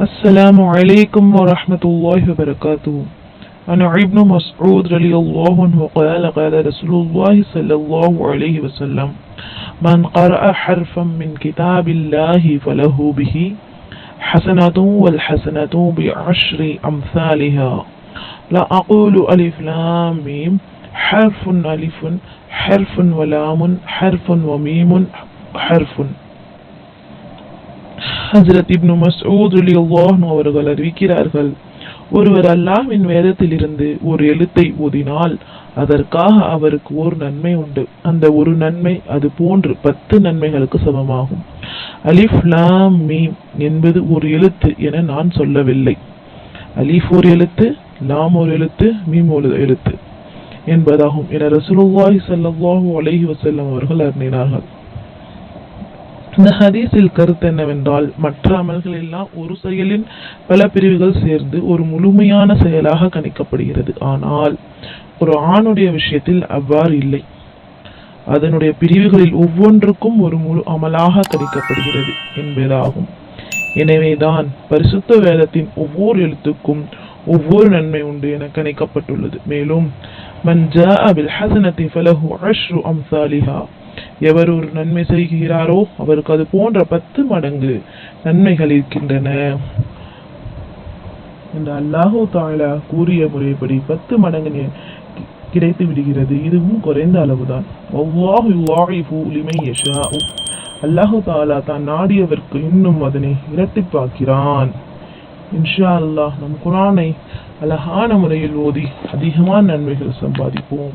السلام عليكم ورحمة الله وبركاته. أنا ابن مسعود رضي الله عنه قال قال رسول الله صلى الله عليه وسلم من قرأ حرفا من كتاب الله فله به حسنة والحسنة بعشر أمثالها. لا أقول ألف لام ميم حرف ألف حرف ولام حرف وميم حرف. ஹசரத் இப்னு மசூத் அலி அல்லாஹ் அவர்கள் அறிவிக்கிறார்கள் ஒருவர் அல்லாஹ்வின் வேதத்திலிருந்து ஒரு எழுத்தை ஓதினால் அதற்காக அவருக்கு ஒரு நன்மை உண்டு. அந்த ஒரு நன்மை அது போன்று பத்து நன்மைகளுக்கு சமமாகும். அலிஃப் லாம் மீம் என்பது ஒரு எழுத்து என நான் சொல்லவில்லை. அலிஃப் ஒரு எழுத்து லாம் ஒரு எழுத்து மீம் ஒரு எழுத்து என்பதாகும் என ரசூலுல்லாஹி ஸல்லல்லாஹு அலைஹி வஸல்லம் அவர்கள் அருணினார்கள் இந்த ஹதீஸில் கருத்து என்னவென்றால் மற்ற அமல்கள் எல்லாம் ஒரு செயலின் பல பிரிவுகள் சேர்ந்து ஒரு முழுமையான செயலாக கணிக்கப்படுகிறது. ஆனால் ஒரு ஆணுடைய விஷயத்தில் அவ்வாறு இல்லை. அதனுடைய பிரிவுகளில் ஒவ்வொன்றுக்கும் ஒரு முழு அமலாக கணிக்கப்படுகிறது என்பதாகும். எனவேதான் பரிசுத்த வேதத்தின் ஒவ்வொரு எழுத்துக்கும் ஒவ்வொரு நன்மை உண்டு என கணிக்கப்பட்டுள்ளது. மேலும் மன் ஜாஅ பில் ஃபலஹு அஷ்ரு அம்சாலிஹா எவர் ஒரு நன்மை செய்கிறாரோ அவருக்கு அது போன்ற பத்து மடங்கு நன்மைகள் இருக்கின்றன. என்று அல்லாஹூ தாலா கூறிய முறைப்படி பத்து மடங்கு கிடைத்து விடுகிறது. இதுவும் குறைந்த அளவுதான். அல்லாஹு அல்லாஹு தாலா தான் நாடியவர்க்கு இன்னும் அதனை இரட்டிப்பாக்கிறான். இன்ஷா அல்லாஹ் நம் குரானை அழகான முறையில் ஓதி அதிகமான நன்மைகள் சம்பாதிப்போம்.